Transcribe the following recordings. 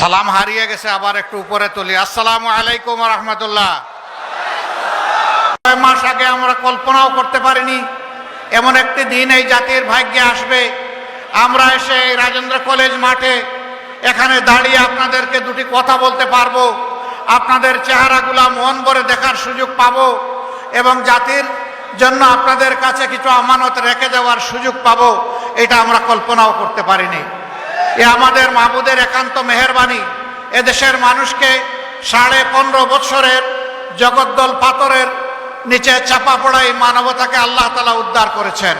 সালাম হারিয়ে গেছে, আবার একটু উপরে তুলি। আসসালামু আলাইকুম রহমতুল্লাহ। ছয় মাস আগে আমরা কল্পনাও করতে পারিনি, এমন একটি দিন এই জাতির ভাগ্যে আসবে। আমরা এসে এই রাজেন্দ্র কলেজ মাঠে এখানে দাঁড়িয়ে আপনাদেরকে দুটি কথা বলতে পারব। আপনাদের চেহারাগুলা মন ভরে দেখার সুযোগ পাবো এবং জাতির জন্য আপনাদের কাছে কিছু আমানত রেখে দেওয়ার সুযোগ পাবো, এটা আমরা কল্পনাও করতে পারিনি। এ আমাদের মাহবুদের একান্ত মেহরবানি। এদেশের মানুষকে সাড়ে পনেরো বৎসরের জগদ্দল পাথরের নিচে চাপা পড়া এই মানবতাকে আল্লাহ তালা উদ্ধার করেছেন।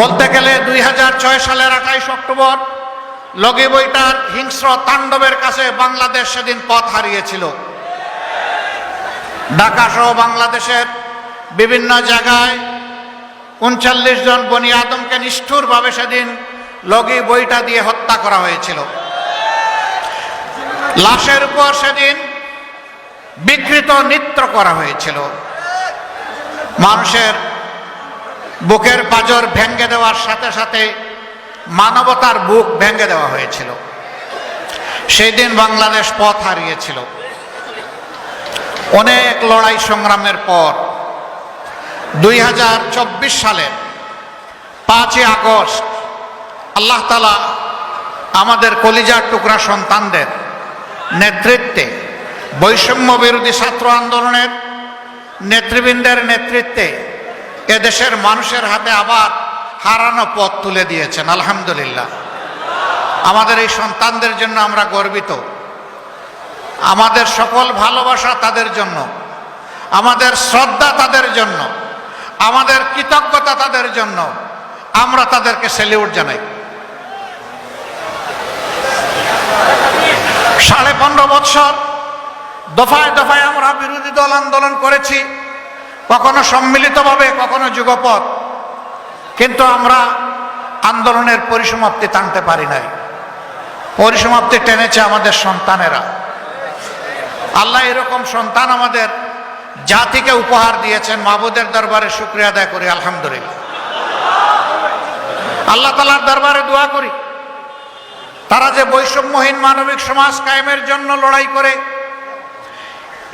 বলতে গেলে দুই ছয় সালের আঠাইশ অক্টোবর লগি বইটার হিংস্র তাণ্ডবের কাছে বাংলাদেশ সেদিন পথ হারিয়েছিল। ঢাকা সহ বাংলাদেশের বিভিন্ন জায়গায় উনচল্লিশ জন বনি আদমকে নিষ্ঠুরভাবে সেদিন লগি বইটা দিয়ে হত্যা করা হয়েছিল। লাশের উপর সেদিন বিকৃত নৃত্য করা হয়েছিল। মানুষের বুকের পাজর ভেঙ্গে দেওয়ার সাথে সাথে মানবতার বুক ভেঙ্গে দেওয়া হয়েছিল। সেই দিন বাংলাদেশ পথ হারিয়েছিল। অনেক লড়াই সংগ্রামের পর দুই সালের পাঁচই আগস্ট আল্লাহ তালা আমাদের কলিজার টুকরা সন্তানদের নেতৃত্বে বৈষম্য বিরোধী ছাত্র আন্দোলনের নেতৃবৃন্দের নেতৃত্বে এদেশের মানুষের হাতে আবার হারানো পথ তুলে দিয়েছেন, আলহামদুলিল্লাহ। আমাদের এই সন্তানদের জন্য আমরা গর্বিত। আমাদের সকল ভালোবাসা তাদের জন্য, আমাদের শ্রদ্ধা তাদের জন্য আমাদের কৃতজ্ঞতা তাদের জন্য। আমরা তাদেরকে সেলিউট জানাই। সাড়ে পনেরো বৎসর দফায় দফায় আমরা বিরোধী দল আন্দোলন করেছি, কখনো সম্মিলিতভাবে, কখনো যুগপথ কিন্তু আমরা আন্দোলনের পরিসমাপ্তি টানতে পারি নাই। পরিসমাপ্তি টেনেছে আমাদের সন্তানেরা। আল্লাহ এরকম সন্তান আমাদের জাতিকে উপহার দিয়েছেন মাহবুদের দরবারে শুক্রিয়া আদায় করি, আলহামদুলিল্লাহ। আল্লাহ তালার দরবারে দোয়া করি। তারা যে বৈষম্যহীন মানবিক সমাজ কায়েমের জন্য লড়াই করে,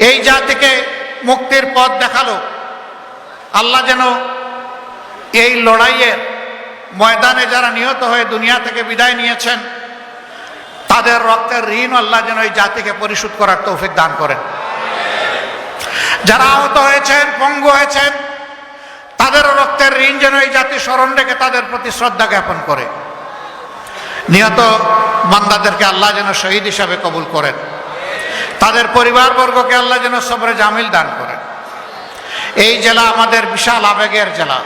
এই জাতিকে মুক্তির পথ দেখাল। আল্লাহ যেন এই লড়াইয়ের ময়দানে যারা নিহত হয়ে দুনিয়া থেকে বিদায় নিয়েছেন, তাদের রক্তের ঋণ আল্লাহ যেন এই জাতিকে পরিশোধ করার তৌফিক দান করেন। যারা আহত হয়েছেন, পঙ্গু হয়েছেন তাদের রক্তের ঋণ যেন এই জাতি স্মরণ রেখে তাদের প্রতি শ্রদ্ধা জ্ঞাপন করে। নিহত বান্দাদেরকে আল্লাহ যেন শহীদ হিসাবে কবুল করেন। তাদের পরিবারবর্গকে আল্লাহ যেন সবরে জামিল দান করেন। এই জেলা আমাদের বিশাল আবেগের জেলা।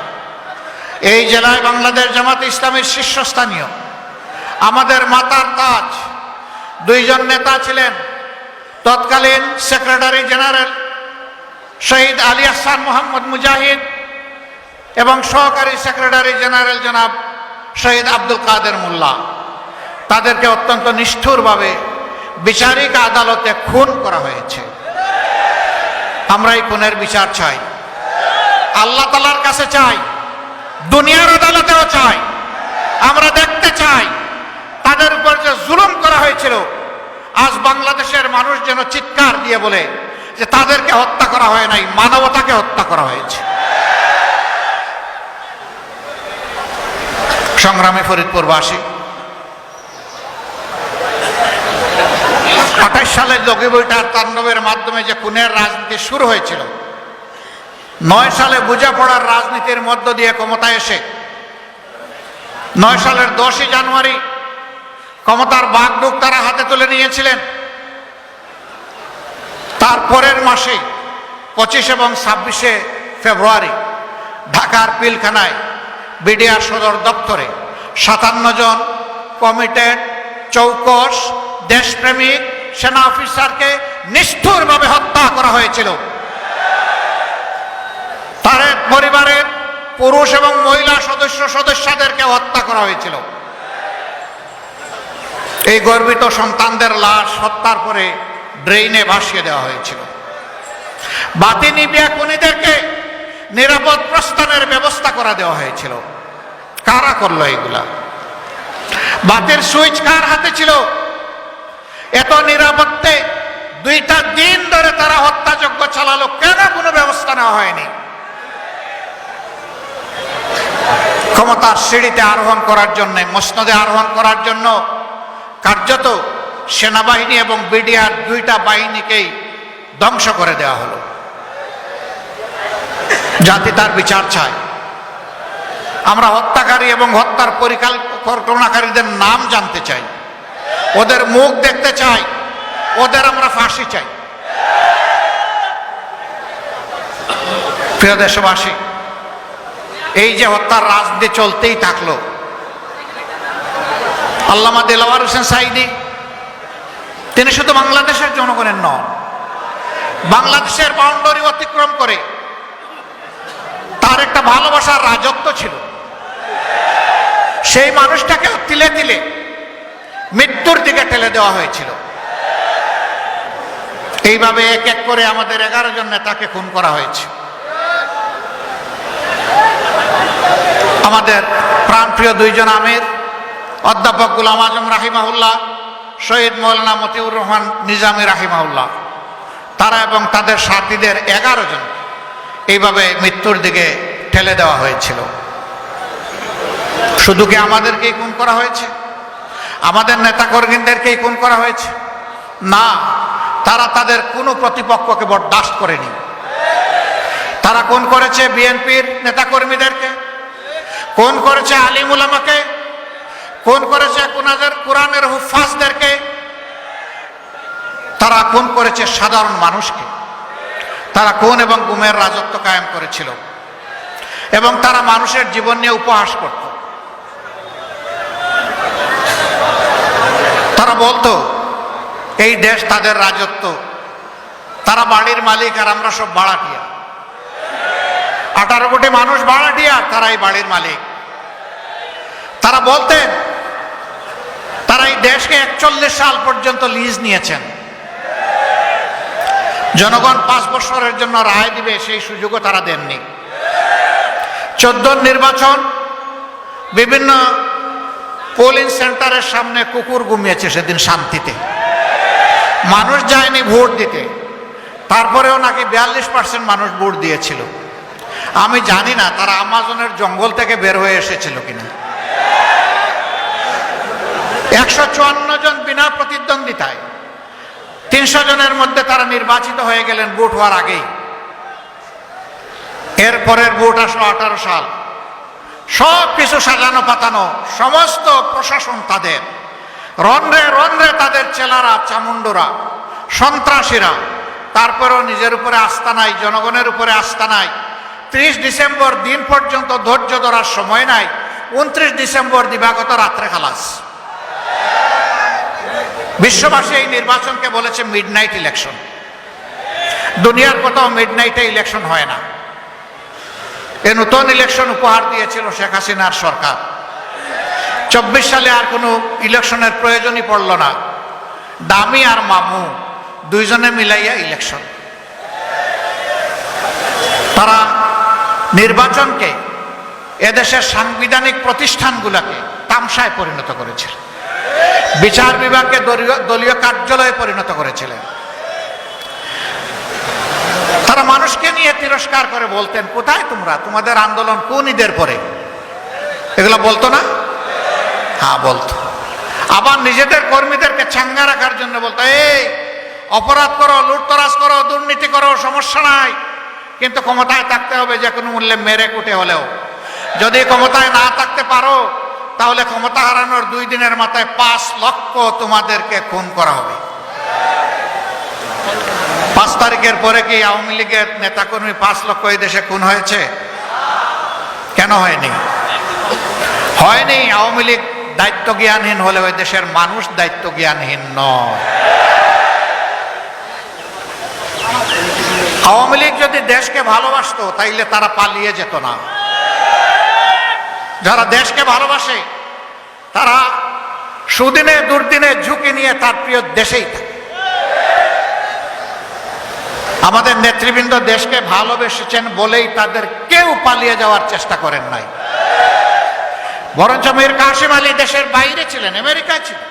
এই জেলায় বাংলাদেশ জামাত ইসলামের শীর্ষস্থানীয়। আমাদের মাতার তাজ, দুইজন নেতা ছিলেন। তৎকালীন সেক্রেটারি জেনারেল শহীদ আলী আহসান মোহাম্মদ মুজাহিদ এবং সহকারী সেক্রেটারি জেনারেল জনাব শহীদ আব্দুল কাদের মোল্লা। তাদেরকে অত্যন্ত নিষ্ঠুরভাবে বিচারিক আদালতে খুন করা হয়েছে। আমরা এই খুনের বিচার চাই। আল্লাহ তালার কাছে চাই। দুনিয়ার আদালতেও চাই। আমরা দেখতে চাই। তাদের উপর যে জুলুম করা হয়েছিল, আজ বাংলাদেশের মানুষ যেন চিৎকার দিয়ে বলে যে তাদেরকে হত্যা করা হয় নাই, মানবতাকে হত্যা করা হয়েছে। সংগ্রামে ফরিদপুরবাসী, আঠাশ সালে লগি বইটার তাণ্ডবের মাধ্যমে যে খুনের রাজনীতি শুরু হয়েছিল, নয় সালে বোঝাপড়ার রাজনীতির মধ্য দিয়ে ক্ষমতা এসে, নয় সালের দশই জানুয়ারি ক্ষমতার বাগডুক তারা হাতে তুলে নিয়েছিলেন। তারপরের মাসে পঁচিশ এবং ছাব্বিশে ফেব্রুয়ারি ঢাকার পিলখানায় বিডিআর সদর দপ্তরে সাতান্ন জন কমিটেড চৌকস দেশপ্রেমিক সেনা অফিসারকে নিষ্ঠুরভাবে হত্যা করা হয়েছিল। তার পরিবারের পুরুষ এবং মহিলা সদস্য সদস্যদেরকে হত্যা করা হয়েছিল। এই গর্বিত সন্তানদের লাশ হত্যার পরে ড্রেইনে ভাসিয়ে দেওয়া হয়েছিল। বাতি নিবিয়া খুনিদেরকে নিরাপদ প্রস্থানের ব্যবস্থা করা দেওয়া হয়েছিল। কারা করল এগুলা? বাতের সুইচ কার হাতে ছিল? এত নিরাপত্তে দুইটা দিন ধরে তারা হত্যাযজ্ঞ চালালো কেন? কোনো ব্যবস্থা নেওয়া হয়নি। ক্ষমতার সিঁড়িতে আরোহণ করার জন্য, মসনদে আরোহণ করার জন্য কার্যত সেনাবাহিনী এবং বিডিআর দুইটা বাহিনীকেই ধ্বংস করে দেওয়া হলো। জাতি তার বিচার চায়। আমরা হত্যাকারী এবং হত্যার পরিকল্পনাকারীদের নাম জানতে চাই। ওদের মুখ দেখতে চাই। ওদের আমরা ফাঁসি চাই। প্রিয় দেশবাসী, এই যে হত্যার রাজনীতি চলতেই থাকল। আল্লামা দেলাওয়ার হোসেন সাইদি তিনি শুধু বাংলাদেশের জনগণের নন, বাংলাদেশের বাউন্ডারি অতিক্রম করে তার একটা ভালোবাসার রাজত্ব ছিল। সেই মানুষটাকে তিলে তিলে মৃত্যুর দিকে ঠেলে দেওয়া হয়েছিল। এইভাবে এক এক করে আমাদের এগারো জন নেতাকে খুন করা হয়েছে। আমাদের প্রাণপ্রিয় দুইজন আমির, অধ্যাপক গুলাম আজম রাহিমাহুল্লাহ শহীদ মৌলানা মতিউর রহমান নিজামী রাহিমাহুল্লাহ। তারা এবং তাদের সাথীদের এগারো জন এইভাবে মৃত্যুর দিকে ঠেলে দেওয়া হয়েছিল। শুধু কি আমাদেরকেই খুন করা হয়েছে? আমাদের নেতাকর্মীদেরকেই খুন করা হয়েছে? না, তারা তাদের কোনো প্রতিপক্ষকে বরদাস্ত করেনি। তারা কোন করেছে বিএনপির নেতাকর্মীদেরকে কোন করেছে আলিমুল কোন করেছে কোনাদের, কোরআনের হুফাজদেরকে। তারা কোন করেছে সাধারণ মানুষকে। তারা কোন এবং গুমের রাজত্ব কায়েম করেছিল। এবং তারা মানুষের জীবন নিয়ে উপহাস করত। তারা বলতো, এই দেশ তাদের রাজত্ব। তারা বাড়ির মালিক আর আমরা সব বাড়াটিয়া। আঠারো কোটি মানুষ ভাড়াটিয়া তারা এই বাড়ির মালিক। তারা বলতেন তারা এই দেশকে একচল্লিশ সাল পর্যন্ত লিজ নিয়েছেন। জনগণ পাঁচ বছরের জন্য রায় দিবে, সেই সুযোগও তারা দেননি। চোদ্দ নির্বাচন, বিভিন্ন পোলিং সেন্টারের সামনে কুকুর ঘুমিয়েছে সেদিন শান্তিতে। মানুষ যায়নি ভোট দিতে। তারপরেও নাকি বিয়াল্লিশ পার্সেন্ট মানুষ ভোট দিয়েছিল। আমি জানি না, তারা আমাজনের জঙ্গল থেকে বের হয়ে এসেছিল কিনা। একশো চুয়ান্ন জন বিনা প্রতিদ্বন্দ্বিতায়। তিনশো জনের মধ্যে তারা নির্বাচিত হয়ে গেলেন ভোট হওয়ার আগেই। এরপরের ভোট আসলো আঠারো সাল। সব কিছু সাজানো পাতানো, সমস্ত প্রশাসন তাদের। রন্ধ্রে রন্ধ্রে তাদের চেলারা চামুন্ডরা সন্ত্রাসীরা, তারপরেও নিজের উপরে আস্থা নাই, জনগণের উপরে আস্থা নাই। ত্রিশ ডিসেম্বর দিন পর্যন্ত ধৈর্য ধরার সময় নাই। উনত্রিশ ডিসেম্বর দিবাগত রাত্রে খালাস। বিশ্ববাসী এই নির্বাচনকে বলেছে মিড নাইট ইলেকশন দুনিয়ার কোথাও মিড নাইটে ইলেকশন হয় না। এ নতুন ইলেকশন উপহার দিয়েছিল শেখ হাসিনার সরকার। চব্বিশ সালে আর কোনো ইলেকশনের প্রয়োজনই পড়ল না। দামি আর মামু, দুইজনে মিলাইয়া ইলেকশন তারা নির্বাচনকে এদেশের সাংবিধানিক প্রতিষ্ঠানগুলোকে তামসায় পরিণত করেছিল বিচার বিভাগকে দলীয়- কার্যালয়ে পরিণত করেছিলেন। তারা মানুষকে নিয়ে তিরস্কার করে বলতেন, কোথায় তোমরা? তোমাদের আন্দোলন কোন ঈদের পরে? এগুলো বলতো না? হ্যাঁ বলতো। আবার নিজেদের কর্মীদেরকে চাঙ্গা রাখার জন্য বলতো, এই, অপরাধ করো, লুটতরাজ করো, দুর্নীতি করো, সমস্যা নাই। কিন্তু ক্ষমতায় থাকতে হবে যে কোনো মূল্যে মেরে কুটে হলেও। যদি ক্ষমতায় না থাকতে পারো তাহলে ক্ষমতা হারানোর দুই দিনের মাথায় পাঁচ লক্ষ তোমাদেরকে খুন করা হবে। পাঁচ তারিখের পরে কি আওয়ামী লীগের নেতাকর্মী পাঁচ লক্ষ এই দেশে খুন হয়েছে? কেন হয়নি? হয়নি, আওয়ামী লীগ দায়িত্ব জ্ঞানহীন হলে ওই দেশের মানুষ দায়িত্ব জ্ঞানহীন নয়। আওয়ামী লীগ যদি দেশকে ভালোবাসতো, তাইলে তারা পালিয়ে যেত না। যারা দেশকে ভালোবাসে, তারা সুদিনে, দুর্দিনে ঝুঁকি নিয়ে তার প্রিয় দেশেই থাকে। আমাদের নেতৃবৃন্দ দেশকে ভালোবেসেছেন বলেই তাদের কেউ পালিয়ে যাওয়ার চেষ্টা করেন নাই। বরঞ্চ মীর কাশিম আলী দেশের বাইরে ছিলেন, আমেরিকায় ছিলেন।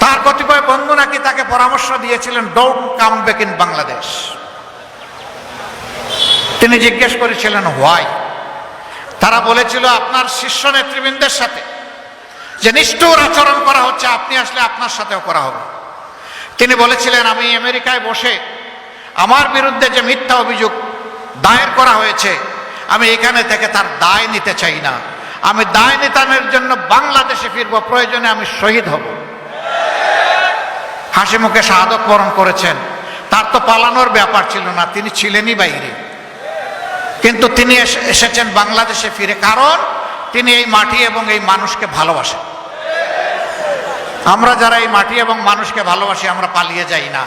তার কতিপয় বন্ধু নাকি তাকে পরামর্শ দিয়েছিলেন don't come back in Bangladesh তিনি জিজ্ঞেস করেছিলেন হোয়াই তারা বলেছিল আপনার শীর্ষ নেতৃবৃন্দের সাথে যে নিষ্ঠুর আচরণ করা হচ্ছে, আপনি আসলে আপনার সাথেও করা হবে। তিনি বলেছিলেন, আমি আমেরিকায় বসে আমার বিরুদ্ধে যে মিথ্যা অভিযোগ দায়ের করা হয়েছে, আমি এখানে থেকে তার দায় নিতে চাই না। আমি দায় নিতানের জন্য বাংলাদেশে ফিরব, প্রয়োজনে আমি শহীদ হব। হাসি মুখে শাহাদত বরণ করেছেন। তার তো পালানোর ব্যাপার ছিল না, তিনি ছিলেনই বাইরে। কিন্তু তিনি এসে- এসেছেন বাংলাদেশে ফিরে। কারণ তিনি এই মাটি এবং এই মানুষকে ভালোবাসেন। আমরা যারা এই মাটি এবং মানুষকে ভালোবাসি, আমরা পালিয়ে যাই না।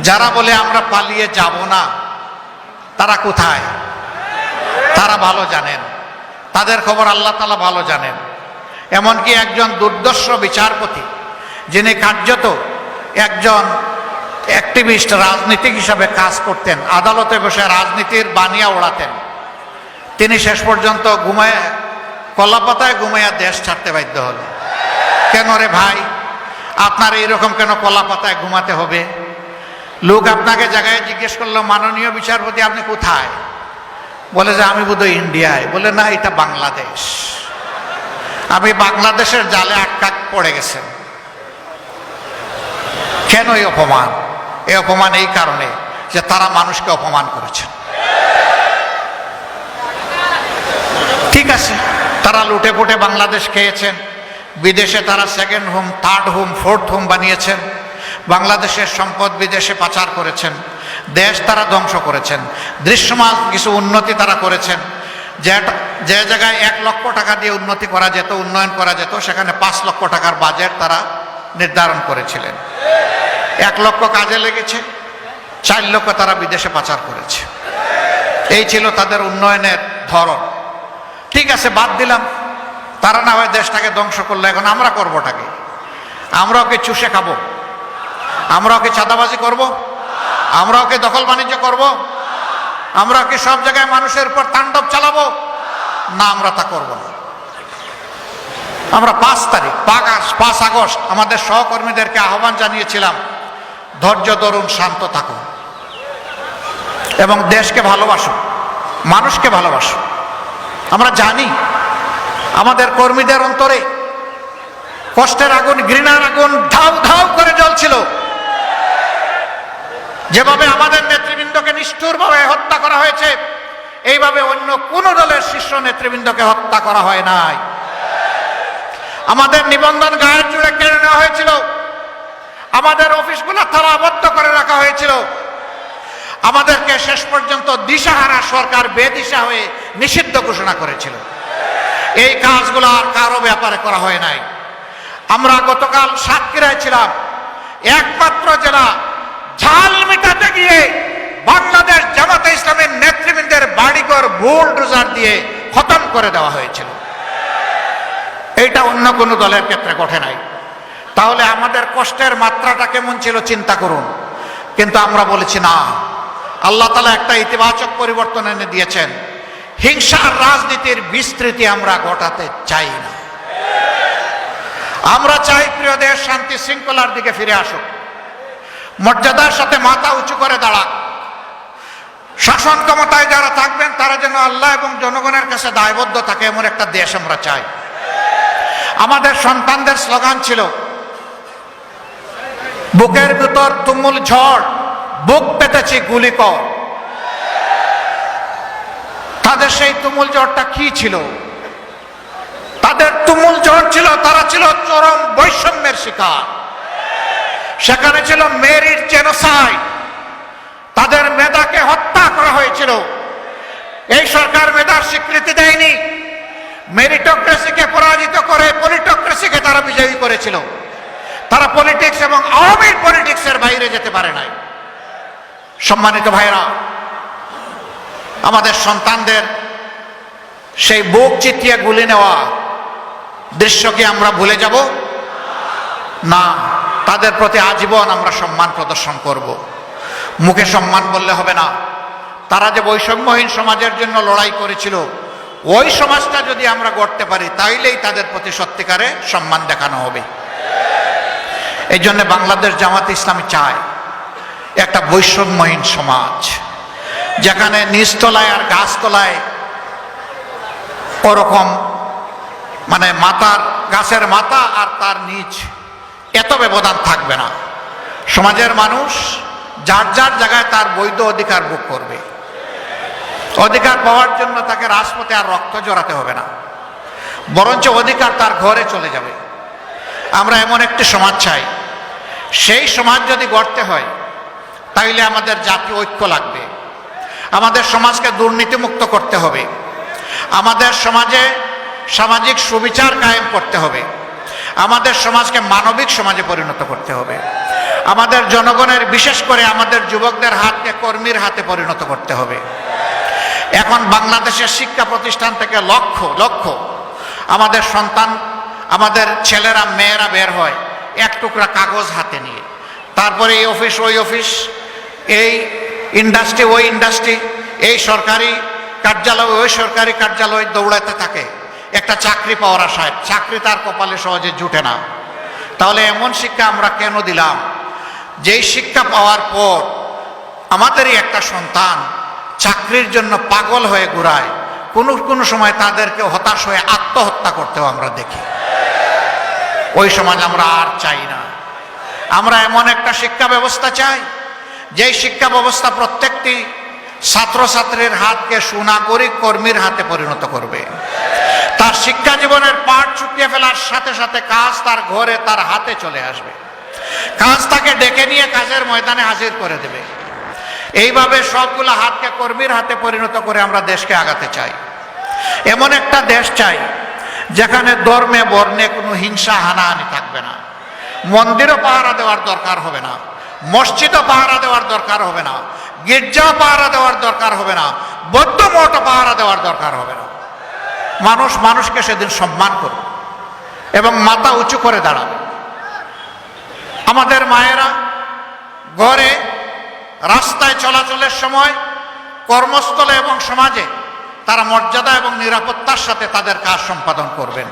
যারা বলে আমরা পালিয়ে যাব না, তারা কোথায়? তারা ভালো জানেন। তাদের খবর আল্লাহ তালা ভালো জানেন। এমনকি একজন দুর্দর্শ বিচারপতি, যিনি কার্যত একজন অ্যাক্টিভিস্ট, রাজনীতিক হিসাবে কাজ করতেন, আদালতে বসে রাজনীতির বানিয়া ওড়াতেন। তিনি শেষ পর্যন্ত ঘুমায় কলাপাতায় ঘুমাইয়া দেশ ছাড়তে বাধ্য হলেন। কেন রে ভাই? আপনার এইরকম কেন কলাপাতায় ঘুমাতে হবে? লোক আপনাকে জায়গায় জিজ্ঞেস করল, মাননীয় বিচারপতি, আপনি কোথায়? বলে যে, আমি বোধহয় ইন্ডিয়ায়। বলে, না, এটা বাংলাদেশ। আমি বাংলাদেশের জালে আটকা পড়ে গেছেন। কেন এই অপমান? এই অপমান এই কারণে যে তারা মানুষকে অপমান করেছেন ঠিক আছে, তারা লুটে পুটে বাংলাদেশ খেয়েছেন, বিদেশে তারা second home third home fourth home বানিয়েছেন, বাংলাদেশের সম্পদ বিদেশে পাচার করেছেন, দেশ তারা ধ্বংস করেছেন, দৃশ্যমান কিছু উন্নতি তারা করেছেন। যে যে জায়গায় এক লক্ষ টাকা দিয়ে উন্নতি করা যেত, উন্নয়ন করা যেত, সেখানে পাঁচ লক্ষ টাকার বাজেট তারা নির্ধারণ করেছিলেন। এক লক্ষ কাজে লেগেছে, চার লক্ষ তারা বিদেশে পাচার করেছে। এই ছিল তাদের উন্নয়নের ধরন। ঠিক আছে, বাদ দিলাম। তারা না হয় দেশটাকে ধ্বংস করল, এখন আমরা করবোটাকে। আমরা ওকে চুষে খাব। আমরা ওকে চাঁদাবাজি করব। আমরা ওকে দখল বাণিজ্য করব। আমরা ওকে সব জায়গায় মানুষের উপর তাণ্ডব চালাবো। না, আমরা তা করব না। আমরা পাঁচ তারিখ, পাঁচ- আগস্ট, আমাদের সহকর্মীদেরকে আহ্বান জানিয়েছিলাম। ধৈর্য ধরুন, শান্ত থাকুন। এবং দেশকে ভালোবাসুন, মানুষকে ভালোবাসুন। আমরা জানি, আমাদের কর্মীদের অন্তরে কষ্টের আগুন, ঘৃণার আগুন ধাউ ধাউ করে জ্বলছিল। যেভাবে আমাদের নেতৃবৃন্দকে নিষ্ঠুরভাবে হত্যা করা হয়েছে, এইভাবে অন্য কোন দলের শীর্ষ নেতৃবৃন্দকে হত্যা করা হয় নাই। আমাদের নিবন্ধন গায়ের জুড়ে কেড়ে নেওয়া হয়েছিল। আমাদের অফিসগুলো তালাবদ্ধ করে রাখা হয়েছিল। আমাদেরকে শেষ পর্যন্ত দিশাহারা সরকার বেদিশা হয়ে নিষিদ্ধ ঘোষণা করেছিল। এই কাজগুলো আর কারও ব্যাপারে করা হয় নাই। আমরা গতকাল সাতক্ষীরায় ছিলাম। একমাত্র জেলা। ঝাল মিটাতে গিয়ে বাংলাদেশ জামাতে ইসলামের নেতৃবৃন্দের বাড়িঘর বুলডোজার দিয়ে খতম করে দেওয়া হয়েছিল। এইটা অন্য কোনো দলের ক্ষেত্রে ঘটে নাই। তাহলে আমাদের কষ্টের মাত্রাটা কেমন ছিল চিন্তা করুন। কিন্তু আমরা বলেছি না। আল্লাহ তালা একটা ইতিবাচক পরিবর্তন এনে দিয়েছেন। হিংসার রাজনীতির বিস্তৃতি আমরা ঘটাতে চাই না। আমরা চাই প্রিয় দেশ শান্তি শৃঙ্খলার দিকে ফিরে আসুক। মর্যাদার সাথে মাথা উঁচু করে দাঁড়াক। শাসন ক্ষমতায় যারা থাকবেন, তারা যেন আল্লাহ এবং জনগণের কাছে দায়বদ্ধ থাকে, এমন একটা দেশ আমরা চাই। আমাদের সন্তানদের স্লোগান ছিল বুকের ভিতর তুমুল ঝড়, বুক পেতেছি গুলি কর। তাদের সেই তুমুল ঝড়টা কি ছিল? তাদের তুমুল ঝড় ছিল, তারা ছিল চরম বৈষম্যের শিকার। সেখানে ছিল মেরির জেনোসাইড। তাদের মেধাকে হত্যা করা হয়েছিল। এই সরকার মেধার স্বীকৃতি দেয়নি। মেরিটোক্রেসিকে পরাজিত করে পলিটোক্রেসিকে তারা বিজয়ী করেছিল। তারা পলিটিক্স এবং আওয়ামী পলিটিক্সের বাইরে যেতে পারে নাই। সম্মানিত ভাইরা আমাদের সন্তানদের সেই বুক চিতিয়ে গুলি নেওয়া দৃশ্য কি আমরা ভুলে যাব? না, তাদের প্রতি আজীবন আমরা সম্মান প্রদর্শন করব। মুখে সম্মান বললে হবে না। তারা যে বৈষম্যহীন সমাজের জন্য লড়াই করেছিল, ওই সমাজটা যদি আমরা গড়তে পারি, তাইলেই তাদের প্রতি সত্যিকারে সম্মান দেখানো হবে। এই জন্য বাংলাদেশ জামাত ইসলামী চায় একটা বৈষম্যহীন সমাজ, যেখানে নিচতলায় আর গাছতলায় ওরকম মানে মাতার, গাছের মাথা আর তার নিচ এত ব্যবধান থাকবে না। সমাজের মানুষ যার যার জায়গায় তার বৈধ অধিকার ভোগ করবে। অধিকার পাওয়ার জন্য তাকে রাজপথে আর রক্ত জড়াতে হবে না। বরঞ্চ অধিকার তার ঘরে চলে যাবে। আমরা এমন একটি সমাজ চাই সেই সমাজ যদি গড়তে হয়, তাইলে আমাদের জাতীয় ঐক্য লাগবে। আমাদের সমাজকে দুর্নীতিমুক্ত করতে হবে। আমাদের সমাজে সামাজিক সুবিচার কায়েম করতে হবে। আমাদের সমাজকে মানবিক সমাজে পরিণত করতে হবে। আমাদের জনগণের, বিশেষ করে আমাদের যুবকদের হাতকে কর্মীর হাতে পরিণত করতে হবে। এখন বাংলাদেশের শিক্ষা প্রতিষ্ঠান থেকে লক্ষ লক্ষ আমাদের সন্তান, আমাদের ছেলেরা, মেয়েরা বের হয়। এক টুকরা কাগজ হাতে নিয়ে। তারপরে এই অফিস, ওই অফিস, এই ইন্ডাস্ট্রি, ওই ইন্ডাস্ট্রি, এই সরকারি কার্যালয়, ওই সরকারি কার্যালয় দৌড়াতে থাকে। একটা চাকরি পাওয়ার আশায় চাকরি তার কপালে সহজে জুটে না। তাহলে এমন শিক্ষা আমরা কেন দিলাম? যেই শিক্ষা পাওয়ার পর আমাদেরই একটা সন্তান চাকরির জন্য পাগল হয়ে ঘুরায়, কোনো কোনো সময় তাদেরকে হতাশ হয়ে আত্মহত্যা করতেও আমরা দেখি। ওই সমাজ আমরা আর চাই না। আমরা এমন একটা শিক্ষা ব্যবস্থা চাই, যেই শিক্ষা ব্যবস্থা প্রত্যেকটি ছাত্রছাত্রীর হাতকে সুনাগরিক কর্মীর হাতে পরিণত করবে। তার শিক্ষা জীবনের পাঠ চুকিয়ে ফেলার সাথে সাথে কাজ তার ঘরে, তার হাতে চলে আসবে। কাজ তাকে ডেকে নিয়ে কাজের ময়দানে হাজির করে দেবে। এইভাবে সবগুলো হাতকে কর্মীর হাতে পরিণত করে আমরা দেশকে আগাতে চাই। এমন একটা দেশ চাই যেখানে ধর্মে, বর্ণে কোনো হিংসা, হানাহানি থাকবে না। মন্দিরও পাহারা দেওয়ার দরকার হবে না। মসজিদও পাহারা দেওয়ার দরকার হবে না। গির্জাও পাহারা দেওয়ার দরকার হবে না। বৌদ্ধ মঠও পাহারা দেওয়ার দরকার হবে না। মানুষ মানুষকে সেদিন সম্মান করবে এবং মাথা উঁচু করে দাঁড়াবে। আমাদের মায়েরা ঘরে রাস্তায় চলাচলের সময় কর্মস্থলে এবং সমাজে মর্যাদা এবং নিরাপত্তার সাথে তাদের কাজ সম্পাদন করবেন।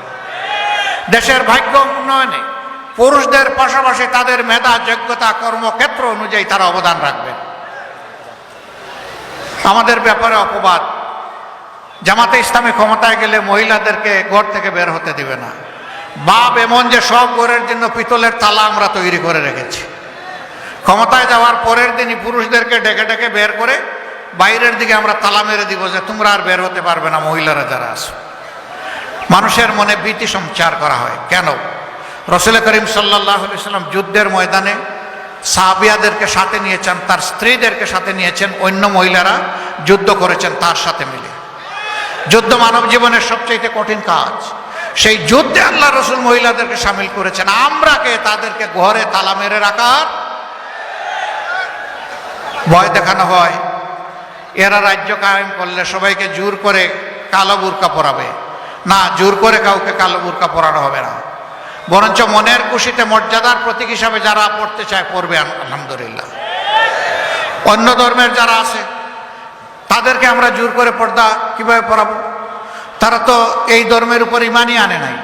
দেশের ভাগ্য উন্নয়নে পুরুষদের পাশাপাশি তাদের মেধা, যোগ্যতা, কর্মক্ষেত্র অনুযায়ী তারা অবদান রাখবেন। আমাদের ব্যাপারে অপবাদ। জামাতে ইসলামী ক্ষমতায় গেলে মহিলাদেরকে ঘর থেকে বের হতে দিবে না। বাপ এমন যে সব ঘরের জন্য পিতলের তালা আমরা তৈরি করে রেখেছি। ক্ষমতায় যাওয়ার পরের দিনই পুরুষদেরকে ডেকে ডেকে বের করে বাইরের দিকে আমরা তালা মেরে দিব যে তোমরা আর বের হতে পারবে না, মহিলারা যারা আছো। মানুষের মনে ভীতি সঞ্চার করা হয়। কেন? রসুল করিম সাল্লাহ সাল্লাম যুদ্ধের ময়দানে সাহাবিয়াদেরকে সাথে নিয়েছেন, তার স্ত্রীদেরকে সাথে নিয়েছেন, অন্য মহিলারা যুদ্ধ করেছেন তার সাথে মিলে। যুদ্ধ মানব জীবনের সবচেয়ে কঠিন কাজ। সেই যুদ্ধে আল্লাহ রসুল মহিলাদেরকে সামিল করেছেন। আমরা কে? তাদেরকে ঘরে তালা মেরে রাখার ভয় দেখানো হয়। এরা রাজ্য কায়েম করলে সবাইকে জোর করে কালো বুরকা পরাবে। না, জোর করে কাউকে কালো বুরকা পরানো হবে না। বরঞ্চ মনের খুশিতে মর্যাদার প্রতীক হিসাবে যারা পড়তে চায়, পড়বে আলহামদুলিল্লাহ। অন্য ধর্মের যারা আছে, তাদেরকে আমরা জোর করে পর্দা কীভাবে পড়াবো তারা তো এই ধর্মের উপর ইমানই আনে নাই।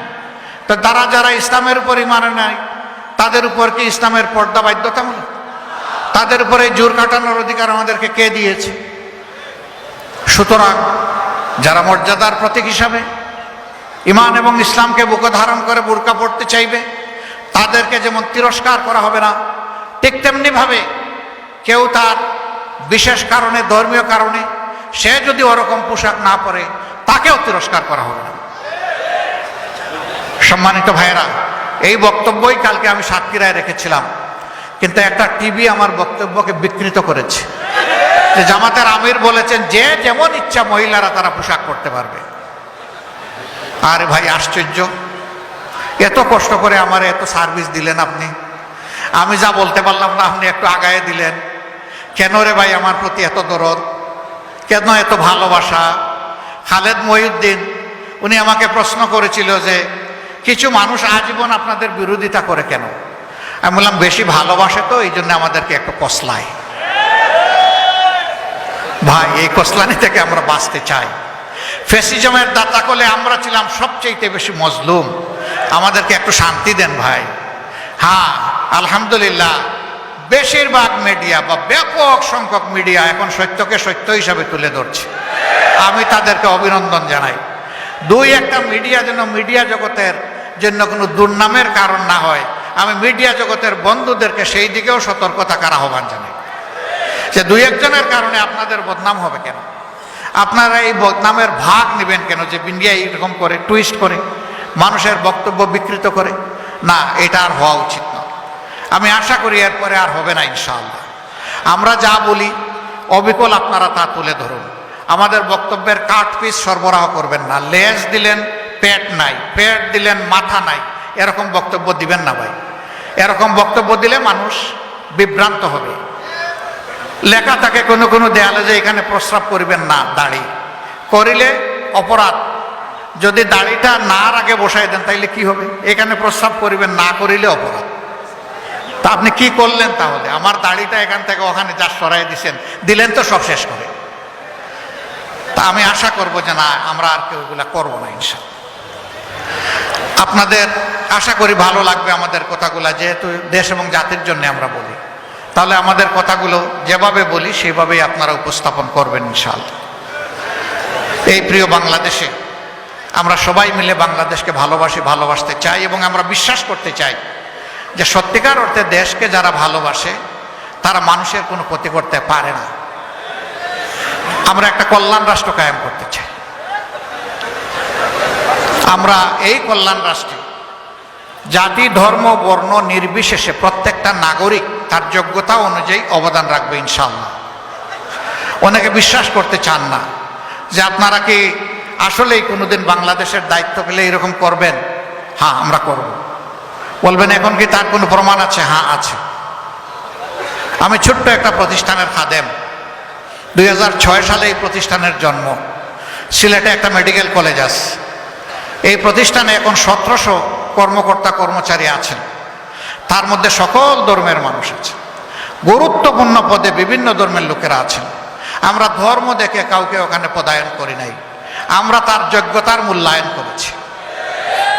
তো তারা যারা ইসলামের উপর ইমান নাই, তাদের উপর কি ইসলামের পর্দা বাধ্যতামূলক? তাদের উপরে জোর কাটানোর অধিকার আমাদেরকে কে দিয়েছে? সুতরাং যারা মর্যাদার প্রতীক হিসাবে ইমান এবং ইসলামকে বুকে ধারণ করে বোরকা পড়তে চাইবে, তাদেরকে যেমন তিরস্কার করা হবে না, ঠিক তেমনিভাবে কেউ তার বিশেষ কারণে, ধর্মীয় কারণে সে যদি ওরকম পোশাক না পরে, তাকেও তিরস্কার করা হবে না। সম্মানিত ভাইয়েরা, এই বক্তব্যই কালকে আমি সাতক্ষীরায় রেখেছিলাম, কিন্তু একটা টিভি আমার বক্তব্যকে বিকৃত করেছে। যে জামাতের আমির বলেছেন, যে যেমন ইচ্ছা মহিলারা তারা পোশাক করতে পারবে। আরে ভাই, আশ্চর্য। এত কষ্ট করে আমার এত সার্ভিস দিলেন আপনি। আমি যা বলতে পারলাম না, আপনি একটু আগায়ে দিলেন। কেন রে ভাই আমার প্রতি এত দরদ? কেন এত ভালোবাসা? খালেদ মহিউদ্দিন, উনি আমাকে প্রশ্ন করেছিল যে, কিছু মানুষ আজীবন আপনাদের বিরোধিতা করে কেন? আমি বললাম, বেশি ভালোবাসে তো এই জন্য আমাদেরকে একটু কসলায়। ভাই, এই কসলানি থেকে আমরা বাঁচতে চাই। ফেসিজমের দাতা কলে আমরা ছিলাম সবচেয়ে বেশি মজলুম। আমাদেরকে একটু শান্তি দেন ভাই। হ্যাঁ আলহামদুলিল্লাহ, বেশিরভাগ মিডিয়া বা ব্যাপক সংখ্যক মিডিয়া এখন সত্যকে সত্য হিসাবে তুলে ধরছে। আমি তাদেরকে অভিনন্দন জানাই। দুই একটা মিডিয়া যেন মিডিয়া জগতের জন্য কোনো দুর্নামের কারণ না হয়। আমি মিডিয়া জগতের বন্ধুদেরকে সেই দিকেও সতর্ক থাকার আহ্বান জানাই। যে দুই একজনের কারণে আপনাদের বদনাম হবে কেন? আপনারা এই বদনামের ভাগ নেবেন কেন যে মিডিয়া এইরকম করে টুইস্ট করে, মানুষের বক্তব্য বিকৃত করে? না, এটা আর হওয়া উচিত নয়। আমি আশা করি এরপরে আর হবে না ইনশাআল্লাহ। আমরা যা বলি, অবিকল আপনারা তা তুলে ধরুন। আমাদের বক্তব্যের কাঠ পিস সরবরাহ করবেন না। লেজ দিলেন, পেট নাই। পেট দিলেন, মাথা নাই। এরকম বক্তব্য দিবেন না ভাই। এরকম বক্তব্য দিলে মানুষ বিভ্রান্ত হবে। লেখা থাকে কোনো কোনো দেয়ালে যে এখানে প্রস্রাব করিবেন না, দাড়ি। করিলে অপরাধ। যদি দাড়িটা না আগে বসাই দেন, তাইলে কি হবে? এখানে প্রস্রাব করিবেন, না করিলে অপরাধ। তা আপনি কি করলেন তাহলে? আমার দাড়িটা এখান থেকে ওখানে যা সরাই দিছেন। দিলেন তো সব শেষ করে। তা আমি আশা করব যে না, আমরা আর কেউ এগুলা করব না ইনশা আপনাদের, আশা করি ভালো লাগবে আমাদের কথাগুলা, যেহেতু দেশ এবং জাতির জন্য আমরা বলি। তাহলে আমাদের কথাগুলো যেভাবে বলি, সেভাবেই আপনারা উপস্থাপন করবেন ইনশাল এই প্রিয় বাংলাদেশে আমরা সবাই মিলে বাংলাদেশকে ভালোবাসি, ভালোবাসতে চাই এবং আমরা বিশ্বাস করতে চাই যে সত্যিকার অর্থে দেশকে যারা ভালোবাসে, তারা মানুষের কোনো ক্ষতি করতে পারে না। আমরা একটা কল্যাণ রাষ্ট্র কায়েম করতে চাই। আমরা এই কল্যাণ রাষ্ট্রে জাতি, ধর্ম, বর্ণ নির্বিশেষে প্রত্যেকটা নাগরিক তার যোগ্যতা অনুযায়ী অবদান রাখবে ইনশাল্লাহ অনেকে বিশ্বাস করতে চান না যে আপনারা কি আসলেই কোনোদিন বাংলাদেশের দায়িত্ব পেলে এরকম করবেন? হ্যাঁ আমরা করব। বলবেন, এখন কি তার কোনো প্রমাণ আছে? হ্যাঁ আছে। আমি ছোট্ট একটা প্রতিষ্ঠানের খাদেম। দুই হাজার ছয় সালে এই প্রতিষ্ঠানের জন্ম। সিলেটে একটা মেডিকেল কলেজ আছে। এই প্রতিষ্ঠানে এখন সতেরোশো কর্মকর্তা কর্মচারী আছেন। তার মধ্যে সকল ধর্মের মানুষ আছে। গুরুত্বপূর্ণ পদে বিভিন্ন ধর্মের লোকেরা আছেন। আমরা ধর্ম দেখে কাউকে ওখানে পদায়ন করি নাই। আমরা তার যোগ্যতার মূল্যায়ন করেছি।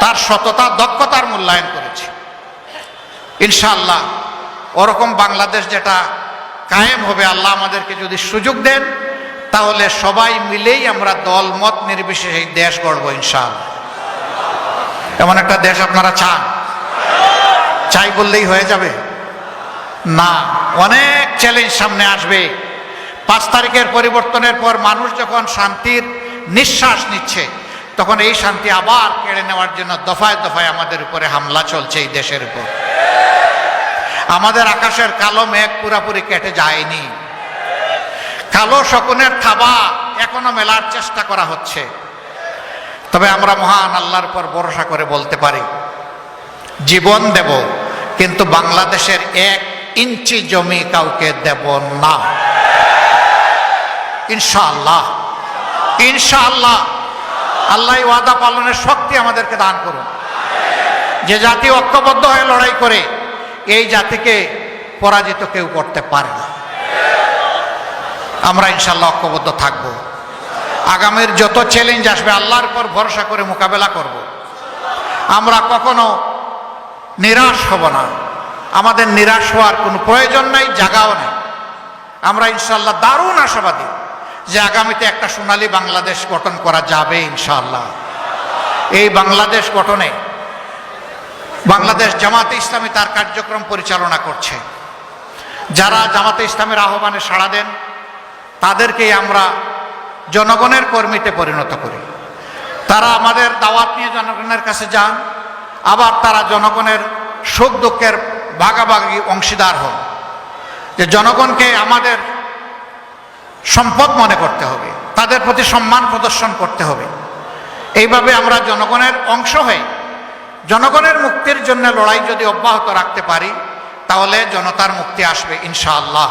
তার সততা, দক্ষতার মূল্যায়ন করেছি। ইনশাআল্লাহ, ওরকম বাংলাদেশ যেটা কায়েম হবে, আল্লাহ আমাদেরকে যদি সুযোগ দেন, তাহলে সবাই মিলেই আমরা দল, মত নির্বিশেষে দেশ গড়ব ইনশাআল্লাহ। এমন একটা দেশ আপনারা চান। চাই বললেই হয়ে যাবে। না, অনেক চ্যালেঞ্জ সামনে আসবে। পাঁচ তারিখের পরিবর্তনের পর মানুষ যখন শান্তির নিঃশ্বাস নিচ্ছে, তখন এই শান্তি আবার কেড়ে নেওয়ার জন্য দফায় দফায় আমাদের উপরে হামলা চলছে এই দেশের উপর। আমাদের আকাশের কালো মেঘ পুরাপুরি কেটে যায়নি। কালো শকুনের থাবা এখনও মেলার চেষ্টা করা হচ্ছে। তবে আমরা মহান আল্লাহর পর ভরসা করে বলতে পারি জীবন দেব, কিন্তু বাংলাদেশের এক ইঞ্চি জমি কাউকে দেব না। ইনশাআল্লাহ। ইনশাআল্লাহ। আল্লাহ ওয়াদা পালনের শক্তি আমাদেরকে দান করুন। যে জাতি ঐক্যবদ্ধ হয়ে লড়াই করে, এই জাতিকে পরাজিত কেউ করতে পারে না। আমরা ইনশাল্লাহ ঐক্যবদ্ধ থাকব। আগামীর যত চ্যালেঞ্জ আসবে, আল্লাহর পর ভরসা করে মোকাবেলা করব। আমরা কখনো নিরাশ হব না। আমাদের নিরাশ হওয়ার কোনো প্রয়োজন নাই, জাগাও নেই। আমরা ইনশাল্লাহ দারুণ আশাবাদী যে আগামীতে একটা সোনালী বাংলাদেশ গঠন করা যাবে ইনশাল্লাহ এই বাংলাদেশ গঠনে বাংলাদেশ জামাতে ইসলামী তার কার্যক্রম পরিচালনা করছে। যারা জামাতে ইসলামের আহ্বানে সাড়া দেন, তাদেরকেই আমরা জনগণের কর্মীতে পরিণত করি। তারা আমাদের দাওয়াত নিয়ে জনগণের কাছে যান আবার তারা জনগণের সুখ দুঃখের ভাগাভাগি অংশীদার হন যে জনগণকে আমাদের সম্পদ মনে করতে হবে, তাদের প্রতি সম্মান প্রদর্শন করতে হবে। এইভাবে আমরা জনগণের অংশ হয়ে, জনগণের মুক্তির জন্য লড়াই যদি অব্যাহত রাখতে পারি, তাহলে জনতার মুক্তি আসবে ইনশাআল্লাহ।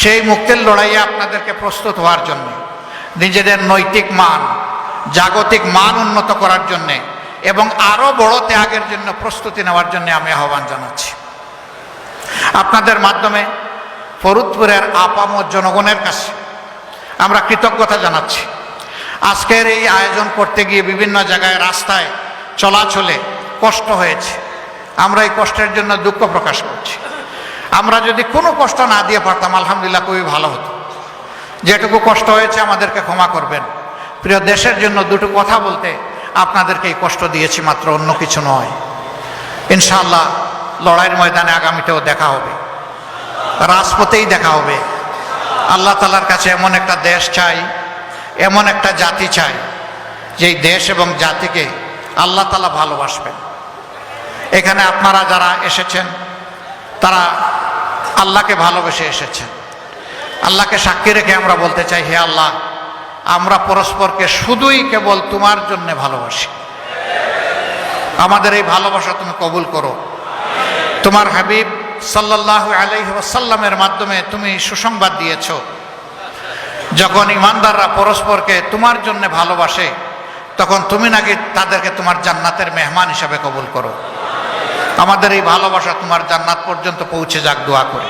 সেই মুক্তির লড়াইয়ে আপনাদেরকে প্রস্তুত হওয়ার জন্য, নিজেদের নৈতিক মান, জাগতিক মান উন্নত করার জন্যে এবং আরও বড় ত্যাগের জন্য প্রস্তুতি নেওয়ার জন্য আমি আহ্বান জানাচ্ছি। আপনাদের মাধ্যমে ফরুদপুরের আপাম জনগণের কাছে আমরা কৃতজ্ঞতা জানাচ্ছি। আজকের এই আয়োজন করতে গিয়ে বিভিন্ন জায়গায় রাস্তায় চলাচলে কষ্ট হয়েছে। আমরা এই কষ্টের জন্য দুঃখ প্রকাশ করছি। আমরা যদি কোনো কষ্ট না দিয়ে পারতাম, আলহামদুলিল্লাহ খুবই ভালো হতো। যেটুকু কষ্ট হয়েছে আমাদেরকে ক্ষমা করবেন। প্রিয় দেশের জন্য দুটো কথা বলতে আপনাদেরকে এই কষ্ট দিয়েছি মাত্র অন্য কিছু নয়। ইনশাআল্লাহ লড়াইয়ের ময়দানে আগামীতেও দেখা হবে। রাজপথেই দেখা হবে। আল্লাহ তালার কাছে এমন একটা দেশ চাই, এমন একটা জাতি চাই, যেই দেশ এবং জাতিকে আল্লাহ তালা ভালোবাসবেন। এখানে আপনারা যারা এসেছেন, তারা আল্লাহকে ভালোবেসে এসেছেন। আল্লাহকে সাক্ষী রেখে আমরা বলতে চাই, হে আল্লাহ আমরা পরস্পরকে শুধুই কেবল তোমার জন্য ভালোবাসি। আমাদের এই ভালোবাসা তুমি কবুল করো। তোমার হাবিব সাল্লাহ আলাইসাল্লামের মাধ্যমে তুমি সুসংবাদ দিয়েছ। যখন ইমানদাররা পরস্পরকে তোমার জন্য ভালোবাসে, তখন তুমি নাকি তাদেরকে তোমার জান্নাতের মেহমান হিসাবে কবুল করো। আমাদের এই ভালোবাসা তোমার জান্নাত পর্যন্ত পৌঁছে যাক, দোয়া করে।